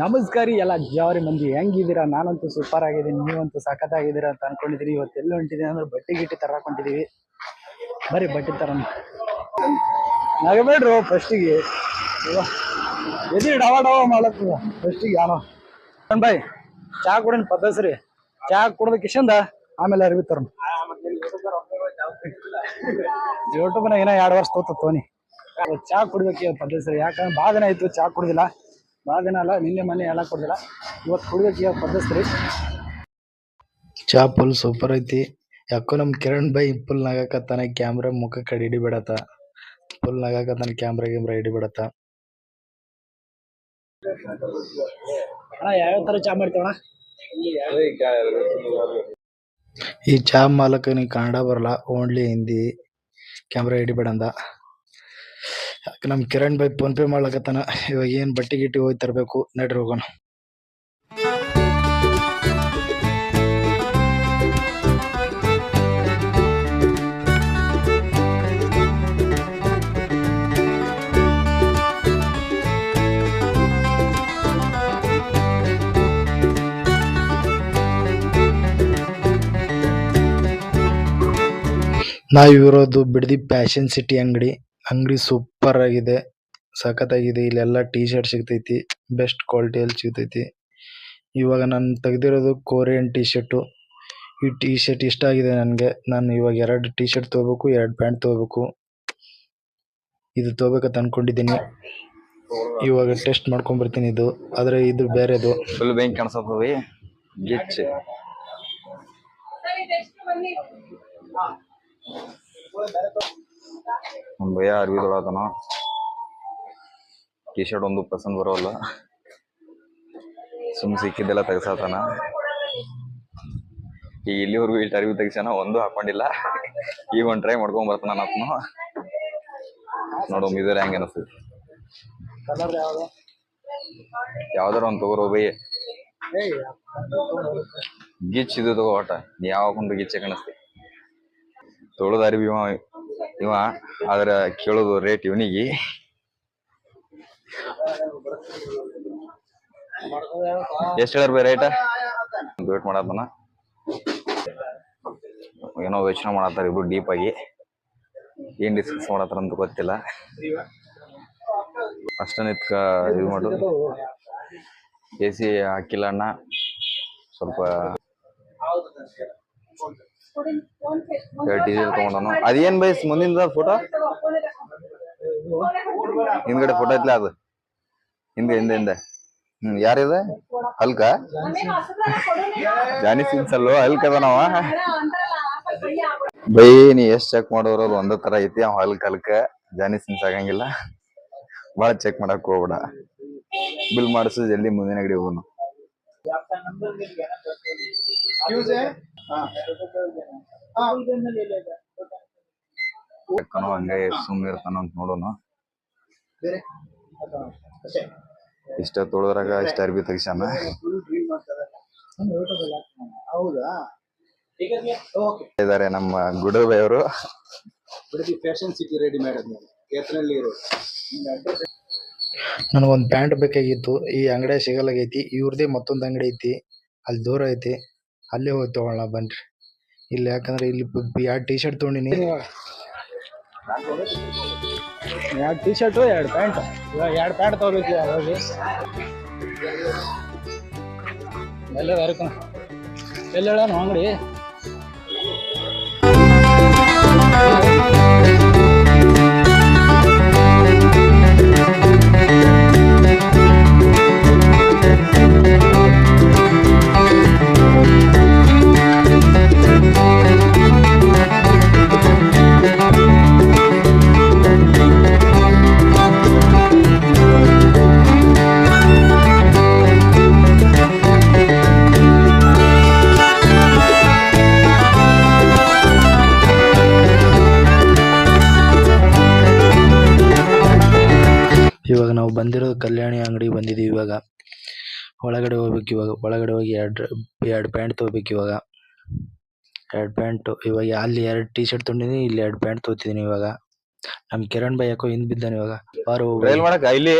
ನಮಸ್ಕಾರ ಎಲ್ಲ ಜಾವರಿ ಮಂದಿ, ಹೆಂಗಿದ್ದೀರಾ? ನಾನಂತೂ ಸೂಪರ್ ಆಗಿದ್ದೀನಿ, ನೀವಂತೂ ಸಖತ್ತಾಗಿದ್ದೀರಾ ಅಂತ ಅನ್ಕೊಂಡಿದ್ದೀನಿ ಇವತ್ತು ಎಲ್ಲಿ ಹೊಂಟಿದ್ದೀನಿ ಅಂದ್ರೆ ಬಟ್ಟೆ ಗಿಟ್ಟಿ ತರಕೊಂಡಿದ್ದೀವಿ ಬರೀ ಬಟ್ಟೆ ತರ ನಗಬೇಡ್ರು ಫಸ್ಟಿಗೆ ಎದಿ ಡವ ಡವ ಮಾಡತ್ತದ ಫಸ್ಟಿಗೆ ಯಾನೋ ಬಾಯ್, ಚಾ ಕುಡಿನ ಪದಸ್ರಿ ಚಾ ಕುಡ್ದ ಕಿಶಂದ ಆಮೇಲೆ ಅರಿವಿ ತರೋಣ. ಯೂಟ್ಯೂಬ್ನಾಗ ಏನೋ ಎರಡು ವರ್ಷ ತೋತ ತೋನಿ. ಚಾ ಕುಡ್ಬೇಕು ಪದ್ಧತಿ ಯಾಕಂದ್ರೆ ಭಾಳ ದಿನ ಆಯ್ತು, ಚಾ ಕುಡ್ದಿಲ್ಲ. ಭಾಳ ದಿನ ಅಲ್ಲ ನಿನ್ನೆ ಮೊನ್ನೆ ಎಲ್ಲ ಕೊಡ್ದಿಲ್ಲ. ಇವತ್ತು ಕುಡ್ಬೇಕು ಪದ್ದಸ್ರಿ ಚಾ ಫುಲ್ ಸೂಪರ್ ಐತಿ. ಯಾಕೋ ನಮ್ಮ ಕಿರಣ್ ಬೈ ಫುಲ್ ನಗಾಕತ್ತಾನೆ ಕ್ಯಾಮ್ರಾ ಮುಖ ಕಡೆ ಹಿಡಿಬಿಡತ್ತ. ಫುಲ್ ನಗಾಕತ್ತಾನೆ ಕ್ಯಾಮ್ರಾ ಗಿಮ್ರಾ ಹಿಡಿಬಿಡತ್ತ. ಅಣ್ಣ ಯಾವ್ಯಾವ ಥರ ಚಾ ಮಾಡ್ತೀವಣ್ಣ? ಈ ಚಾ ಮಾಲಕನಿಗೆ ಕನ್ನಡ ಬರಲ್ಲ ಓನ್ಲಿ ಹಿಂದಿ. ಕ್ಯಾಮ್ರಾ ಹಿಡಿಬೇಡ ಅಂದ. ಯಾಕ್ ನಮ್ ಕಿರಣ್ ಬೈ ಫೋನ್ ಪೇ ಮಾಡ್ಲಕತ್ತಾನ? ಇವಾಗ ಏನು ಬಟ್ಟೆ ಗಿಟ್ಟಿ ಹೋಗಿ ತರಬೇಕು? ನಡ್ರಿ ಹೋಗೋಣ. ನಾವು ಇರೋದು ಬಿಡದಿ ಪ್ಯಾಷನ್ ಸಿಟಿ ಅಂಗಡಿ. ಅಂಗಡಿ ಸೂಪರ್ ಆಗಿದೆ. ಸಖತ್ತಾಗಿದೆ. ಇಲ್ಲೆಲ್ಲ ಟಿ ಶರ್ಟ್ ಸಿಗತೈತಿ. ಬೆಸ್ಟ್ ಕ್ವಾಲಿಟಿ ಕ್ವಾಲಿಟಿಯಲ್ಲಿ ಸಿಗತೈತಿ. ಇವಾಗ ನಾನು ತೆಗೆದಿರೋದು ಕೊರಿಯನ್ ಟಿ ಶರ್ಟ್ ಈ ಟಿ ಶರ್ಟ್ ಇಷ್ಟ ಆಗಿದೆ ನನಗೆ. ನಾನು ಇವಾಗ ಎರಡು ಟಿ ಶರ್ಟ್ ತಗೋಬೇಕು ಎರಡು ಪ್ಯಾಂಟ್ ತಗೋಬೇಕು. ಇದು ತಗೋಬೇಕಂತ ಅನ್ಕೊಂಡಿದ್ದೀನಿ. ಇವಾಗ ಟೆಸ್ಟ್ ಮಾಡ್ಕೊಂಡ್ ಬರ್ತೀನಿ ಇದು. ಆದ್ರೆ ಇದು ಬೇರೆದು. ಫುಲ್ ಬೆಂಕಿ ಕಾಣಿಸ್ತದ ಗಿಚ್ ನಮ್ ಭಯ ಅರ್ವಿ ತೊಳತನ ಟೀ ಶರ್ಟ್ ಒಂದು ಪಸಂದ್ ಬರೋಲ್ಲ. ಸುಮ್ ಸಿಕ್ಕಿದ್ದೆಲ್ಲ ತೆಗ್ಸಾತನ. ಈಗ ಇಲ್ಲಿವರೆಗೂ ಇಲ್ಲಿ ಅರ್ವಿ ತೆಗ್ಸಾನ ಒಂದು ಹಾಕೊಂಡಿಲ್ಲ. ಈಗ ಒಂದ್ ಟ್ರೈ ಮಾಡ್ಕೊಂಡ್ ಬರ್ತಾನ ನಾನು ನೋಡು ಮಿದರ್ ಹೆಂಗ ಅನಿಸ್ತದೆ ಯಾವ್ದಾರ ಒಂದ್ ತಗೋರೋ ಬೈ. ಗಿಚ್ ಇದು ತಗೋ ಒಟ್ಟ. ಯಾವ ಕೊಂಡು ಗಿಚ್ಚೆ ಕಾಣಿಸ್ತಿ. ತೊಳೆದ ಅರಿವಿ ಇವ, ಆದ್ರ ಕೇಳೋದು ರೇಟ್ ಇವನಿಗೆ. ಎಷ್ಟ್ ಹೇಳ ರೇಟ್ ವೇಟ್ ಮಾಡತ್ತನ ಏನೋ ಯೋಚನೆ ಮಾಡತ್ತಾರ ಇಬ್ರು ಡೀಪ್ ಆಗಿ. ಏನ್ ಡಿಸ್ಕಸ್ ಮಾಡತ್ತಾರ ಅಂತ ಗೊತ್ತಿಲ್ಲ. ಅಷ್ಟನಿತ್ಕ ಇದು ಮಾಡು. ಎ ಸಿ ಹಾಕಿಲ್ಲ ಅಣ್ಣ. ಸ್ವಲ್ಪ ಡೀಸೆಲ್ ತಗೊಂಡನು? ಅದೇನ್ ಬೈಸ್? ಮುಂದಿನ ಫೋಟೋ ಹಿಂದ್ಗಡೆ ಫೋಟೋ ಐತ್ಲ ಅದು? ಹಿಂದೆ ಹಿಂದೆ ಹಿಂದೆ. ಹ್ಮ್ ಯಾರಿದೆ? ಹಲ್ಕ ಜಾನಿ ಸಿನ್ಸ್ ಅಲ್ಲೋ ಹಲ್ಕ್ ಅದಾನವ? ಬೈ ನೀ ಎಷ್ಟ್ ಚೆಕ್ ಮಾಡೋರು ಅದು ಒಂದೇ ತರ ಐತಿ ಅವ್ ಹಲ್ಕ್ ಹಲ್ಕ ಜಾನಿ ಸಿನ್ಸ್ ಆಗಂಗಿಲ್ಲ. ಬಾಳ ಚೆಕ್ ಮಾಡಕ್ ಹೋಗ್ಬೇಡ. ಬಿಲ್ ಮಾಡಿಸು ಜಲ್ದಿ ಮುಂದಿನ ಗಡಿ ಹೋಗೋನು. ಯಾಕನೋ ಹಂಗೆ ಸುಮ್ಮನೆ ಇರ್ತಾನ ಅಂತ ನೋಡೋನು ಇಷ್ಟ ತೊಳೆದ್ರಾಗ ಇಷ್ಟ ಅರ್ಬಿ ತೆಗಿಸಾನ ಹೌದಾ? ಓಕೆ ಇದಾರೆ ನಮ್ಮ ಗುಡಬೈ ಅವರು ಬಿಡದಿ ಫ್ಯಾಷನ್ ಸಿಟಿ ರೆಡಿ ಎತ್ತರಲ್ಲಿ ನನಗೊಂದು ಪ್ಯಾಂಟ್ ಬೇಕಾಗಿತ್ತು. ಈ ಅಂಗಡಿ ಸಿಗಲಾಗೈತಿ ಇವ್ರದೇ ಮತ್ತೊಂದು ಅಂಗಡಿ ಐತಿ. ಅಲ್ಲಿ ದೂರ ಐತಿ. ಅಲ್ಲೇ ಹೋಗಿ ತಗೊಳ್ಳ ಬನ್ರಿ. ಇಲ್ಲಿ ಯಾಕಂದ್ರೆ ಇಲ್ಲಿ ಎರಡು ಟೀ ಶರ್ಟ್ ತಗೊಂಡಿನಿ. ಎರಡು ಟೀ ಶರ್ಟ್ ಎರಡು ಪ್ಯಾಂಟ್. ಎರಡು ಪ್ಯಾಂಟ್ ತಗೋಬೇಕು ಹೋಗಿ ಎಲ್ಲ ಬರ್ಕೊ ಎಲ್ಲ ಹೇಳೋಣ ಅಂಗಡಿ. ಇವಾಗ ನಾವು ಬಂದಿರೋದು ಕಲ್ಯಾಣಿ ಅಂಗಡಿಗೆ ಬಂದಿದ್ದೀವಿ ಇವಾಗ. ಒಳಗಡೆ ಹೋಗ್ಬೇಕು ಇವಾಗ. ಒಳಗಡೆ ಹೋಗಿ ಎರಡು ಎರಡು ಪ್ಯಾಂಟ್ ತೊಗೋಬೇಕು ಇವಾಗ. ಎರಡು ಪ್ಯಾಂಟ್. ಇವಾಗ ಅಲ್ಲಿ ಎರಡು ಟಿ ಶರ್ಟ್ ತೊಗೊಂಡಿನಿ ಇಲ್ಲಿ ಎರಡು ಪ್ಯಾಂಟ್ ತೊಗೋತಿದ್ದೀನಿ ಇವಾಗ. ನಮ್ ಕಿರಣ್ ಬಾಯ್ ಯಾಕೋ ಹಿಂದ್ ಬಿದ್ದಾನೆ ಇವಾಗ. ಬಾರು ರೈಲ್ ಮಾಡಕ, ಇಲ್ಲಿ.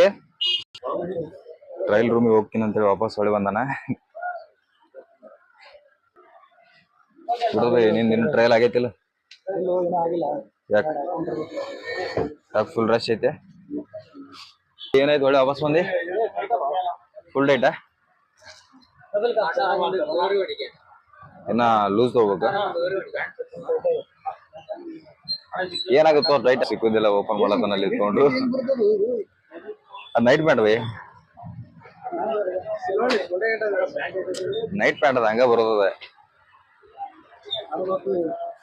ಟ್ರಯಲ್ ರೂಮಿಗೆ ಹೋಗ್ತೀನಿ ಅಂತೇಳಿ ವಾಪಸ್ ಹೊಳಿ ಬಂದಾನ. ಬಿಡೋದು ನಿನ್ ಟ್ರಯಲ್ ಆಗೈತಿಲ್ಲ. ಯಾಕೆ? ಯಾಕೆ ಫುಲ್ ರಶ್ ಐತೆ? ಏನಾಯ್ತು ಒಳ್ಳೆ ವಾಪಸ್ ಬಂದಿ? ಫುಲ್ ಡೇಟಾ ಇನ್ನ ಲೂಸ್ ತಗೋಬೇಕು ಏನಾಗುತ್ತೋ ರೈಟ್ ಸಿಕ್ಕುದಿಲ್ಲ ಓಪನ್ ಮಾಡಕ್ಕನಲ್ಲಿ ಇಟ್ಕೊಂಡು. ಅದ್ ನೈಟ್ ಪ್ಯಾಂಟ್ ಬೈ. ನೈಟ್ ಪ್ಯಾಂಟ್ ಅದ, ಹಂಗ ಬರ್ತದೆ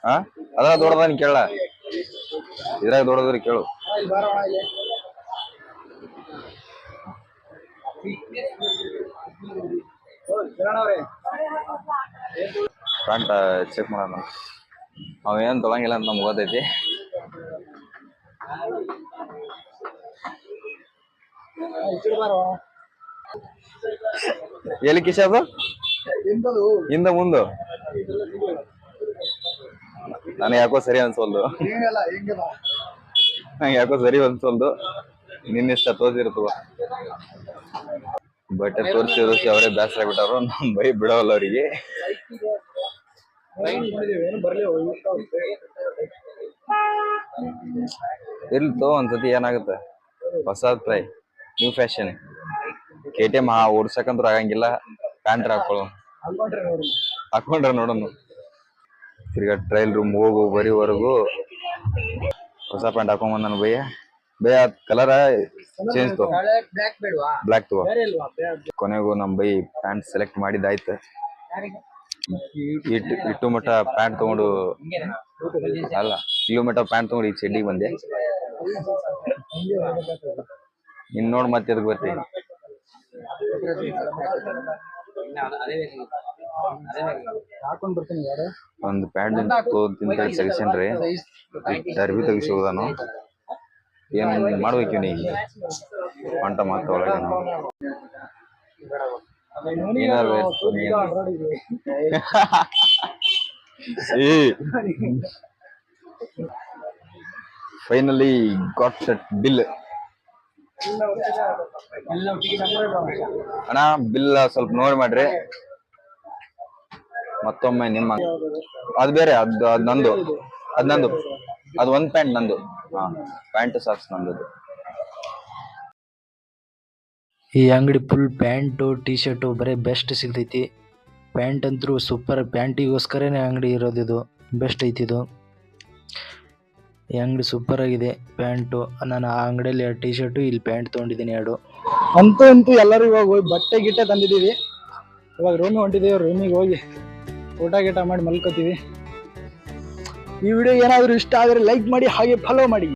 ಹಾ ಅದ್ರ ದೊಡ್ಡದ ನೀನ್ ಕೇಳ. ಇದ್ರಾಗ ದೊಡ್ಡದ್ರಿ ಕೇಳು. ಪ್ಯಾಂಟ್ ಚೆಕ್ ಮಾಡೋಣ. ಅವ ಏನ್ ತೊಳಂಗಿಲ್ಲ ಅಂತ ನಮ್ಗೆ ಗೊತ್ತೈತಿ. ಎಲ್ಲಿ ಕಿಶ ಅದು? ಹಿಂದ ಮುಂದು. ನಾನು ಯಾಕೋ ಸರಿ ಅನ್ಸೋಲ್ದು. ನಂಗೆ ಯಾಕೋ ಸರಿ ಅನ್ಸೋಲ್ದು. ನಿನ್ನಿಷ್ಟ ತೋರಿಸಿರ್ತವ. ಬಟ್ಟೆ ತೋರಿಸಿ ತೋರಿಸಿ ಅವರೇ ಬೇಸರ ಆಗ್ಬಿಟ್ಟಾರ. ನಮ್ ಬೈ ಬಿಡವಲ್ಲ ಅವರಿಗೆ. ಇರ್ಲಿ ತೋ ಒಂದ್ಸತಿ ಏನಾಗುತ್ತೆ? ಹೊಸ try new fashion K T M ಓಡ್ಸಕಂತ್ರ ಆಗಂಗಿಲ್ಲ. ಪ್ಯಾಂಟ್ ಹಾಕೊಳ್ಳೋ ಹಾಕೊಂಡ್ರೆ ನೋಡೋಣ. ತಿರ್ಗಾ ಟ್ರೈಲ್ ರೂಮ್ ಹೋಗು ಬರೀವರೆಗೂ ಹೊಸ ಪ್ಯಾಂಟ್ ಹಾಕೊಂಬಂದ್ ನಾನು ಬಯ್ಯ ಬಯ್ಯ ಕಲರ ಚೇಂಜ್ ತಗೋ. ಬ್ಲ್ಯಾಕ್ ತಗೋ. ಕೊನೆಗೂ ನಮ್ ಬೈ ಪ್ಯಾಂಟ್ ಸೆಲೆಕ್ಟ್ ಮಾಡಿದ್ದಾಯ್ತು. ಇಟ್ಟು ಇಟ್ಟು ಮಟ್ಟ ಪ್ಯಾಂಟ್ ತಗೊಂಡು ಅಲ್ಲ ಕಿಲೋಮೀಟರ್ ಮಟ್ಟ ಪ್ಯಾಂಟ್ ತಗೊಂಡು ಈ ಚಡ್ಡಿಗೆ ಬಂದೆ. ಇನ್ ನೋಡ್ ಮತ್ತೆ ಎದಕ್ ಬರ್ತೀನಿ ಒಂದು ಪ್ಯಾಂಟ್ ತಗೋತೀನಿ ರೀ ಅರ್ಬಿ ತೆಗಿಸಿ ಹೋದಾನು. ಏನ್ ಮಾಡ್ಬೇಕು ನೀವು ಅಂತ ಮಾತ್ರ ಒಳಗೆ ಏನಾದ್ರು ಫೈನಲಿ ಗಾಟ್ ಸೆಟ್ ಬಿಲ್ ಅಣ್ಣ ಬಿಲ್ ಸ್ವಲ್ಪ ನೋಡಿ ಮಾಡ್ರಿ. ಮತ್ತೊಮ್ಮೆ ನಿಮ್ಮ ಅದು ಬೇರೆ ಅದ್ ಅದ್ ನಂದು. ಅದ್ ನಂದು. ಅದು ಒಂದ್ ಪ್ಯಾಂಟ್ ನಂದು. ಹಾ ಪ್ಯಾಂಟ್ ಸಾಕ್ಸ್ ನಂದು ಈ ಅಂಗಡಿ ಫುಲ್ ಪ್ಯಾಂಟು ಟಿ ಶರ್ಟು ಬರೀ ಬೆಸ್ಟ್ ಸಿಗ್ತೈತಿ. ಪ್ಯಾಂಟ್ ಅಂತೂ ಸೂಪರ್ ಪ್ಯಾಂಟಿಗೋಸ್ಕರನೇ ಅಂಗಡಿ ಇರೋದು ಇದು ಬೆಸ್ಟ್ ಐತಿ ಇದು. ಈ ಅಂಗಡಿ ಸೂಪರ್ ಆಗಿದೆ ಪ್ಯಾಂಟು. ನಾನು ಆ ಅಂಗಡಿಯಲ್ಲಿ ಎರಡು ಟಿ ಶರ್ಟು ಇಲ್ಲಿ ಪ್ಯಾಂಟ್ ತೊಗೊಂಡಿದ್ದೀನಿ ಎರಡು. ಅಂತೂ ಅಂತೂ ಎಲ್ಲರೂ ಇವಾಗ ಹೋಗಿ ಬಟ್ಟೆ ಗಿಟ್ಟೆ ತಂದಿದ್ದೀವಿ. ಇವಾಗ ರೂಮಿಗೆ ಹೊಂಟಿದ್ದೀವಿ ರೂಮಿಗೆ ಹೋಗಿ ಊಟ ಗೀಟ ಮಾಡಿ ಮಲ್ಕೋತೀವಿ. ಈ ವಿಡಿಯೋ ಏನಾದರೂ ಇಷ್ಟ ಆದರೆ ಲೈಕ್ ಮಾಡಿ ಹಾಗೆ ಫಾಲೋ ಮಾಡಿ.